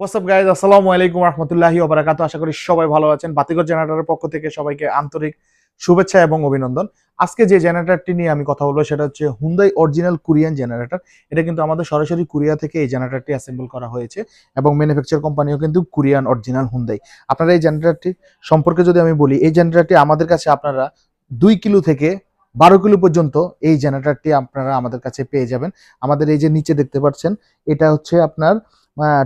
WhatsApp guys আসসালামু আলাইকুম রহমতুল্লাহি ওবারাকাতু আশা করি সবাই ভালো আছেন। বাতিগর জেনারেটরের পক্ষ থেকে সবাইকে আন্তরিক শুভেচ্ছা এবং অভিনন্দন। আজকে যে জেনারেটরটি নিয়ে আমি কথা বলব, সেটা হচ্ছে হুন্দাই অরিজিনাল কোরিয়ান জেনারেটর এটা কিন্তু আমাদের সরাসরি কোরিয়া থেকে এই জেনারেটরটি অ্যাসেম্বল করা হয়েছে এবং ম্যানুফ্যাকচার কোম্পানিও কিন্তু কোরিয়ান অরিজিনাল হুন্দাই আপনারা এই জেনারেটরটি সম্পর্কে যদি আমি বলি, এই জেনারেটরটি আমাদের কাছে আপনারা দুই কিলো থেকে বারো কিলো পর্যন্ত এই জেনারেটরটি আপনারা আমাদের কাছে পেয়ে যাবেন। আমাদের এই যে নিচে দেখতে পাচ্ছেন, এটা হচ্ছে আপনার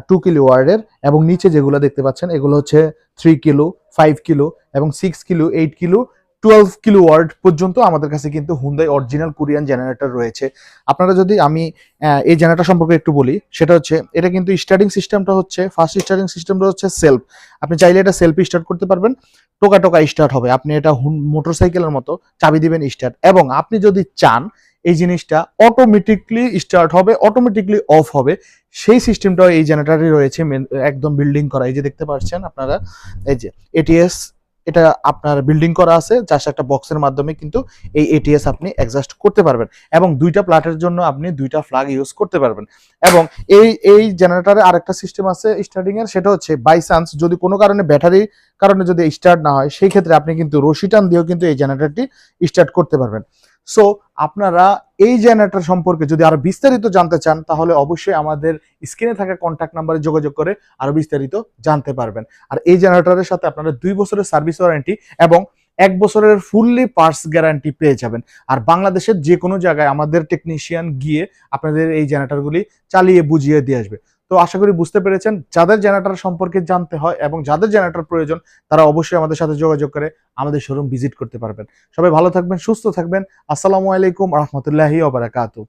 টু কিলো ওয়ার্ডের এবং নিচে যেগুলো দেখতে পাচ্ছেন, এগুলো হচ্ছে থ্রি কিলো ফাইভ কিলো এবং six kilo eight kilo twelve kilo word পর্যন্ত আমাদের কাছে কিন্তু হুন্দাই অরিজিনাল কোরিয়ান জেনারেটর রয়েছে। আপনারা যদি আমি এই জেনারেটর সম্পর্কে একটু বলি, সেটা হচ্ছে, এটা কিন্তু স্টার্টিং সিস্টেমটা হচ্ছে ফার্স্ট স্টার্টিং সিস্টেমটা হচ্ছে সেলফ আপনি চাইলে এটা সেলফ স্টার্ট করতে পারবেন টোকা টোকা স্টার্ট হবে। আপনি এটা মোটরসাইকেলের মতো চাবি দিবেন স্টার্ট এবং আপনি যদি চান এই জিনিসটা অটোমেটিকলি স্টার্ট হবে অটোমেটিকলি অফ হবে। সেই সিস্টেমটাও এই জেনারেটারে রয়েছে একদম বিল্ডিং করা। এই যে দেখতে পাচ্ছেন আপনারা, এই যে এটিএস এটা আপনার বিল্ডিং করা আছে জাস্ট একটা বক্সের মাধ্যমে কিন্তু এই এটিএস আপনি অ্যাডজাস্ট করতে পারবেন। এবং দুইটা প্লাটের জন্য আপনি দুইটা ফ্ল্যাগ ইউজ করতে পারবেন। এবং এই এই জেনারেটরে আরেকটা সিস্টেম আছে স্টার্টিং এর, সেটা হচ্ছে বাই চান্স যদি কোনো কারণে ব্যাটারি কারণে যদি স্টার্ট না হয়, সেই ক্ষেত্রে আপনি কিন্তু রশি টান দিয়েও কিন্তু এই জেনারেটরটি স্টার্ট করতে পারবেন। সো আপনারা এই জেনারেটর সম্পর্কে যদি আরও বিস্তারিত জানতে চান, তাহলে অবশ্যই আমাদের স্ক্রিনে থাকা কন্ট্যাক্ট নাম্বারে যোগাযোগ করে আরও বিস্তারিত জানতে পারবেন। আর এই জেনারেটরের সাথে আপনারা দুই বছরের সার্ভিস ওয়ারেন্টি এবং এক বছরের ফুললি পার্টস গ্যারান্টি পেয়ে যাবেন। আর বাংলাদেশের যে কোনো জায়গায় আমাদের টেকনিশিয়ান গিয়ে আপনাদের এই জেনারেটরগুলি চালিয়ে বুঝিয়ে দিয়ে আসবে। তো আশা করি বুঝতে পেরেছেন। যাদের জেনারেটার সম্পর্কে জানতে হয় এবং যাদের জেনারেটর প্রয়োজন, তারা অবশ্যই আমাদের সাথে যোগাযোগ করে আমাদের শোরুম ভিজিট করতে পারবেন। সবাই ভালো থাকবেন, সুস্থ থাকবেন। আসসালামু আলাইকুম, রহমতুল্লাহি ওবারাকাতু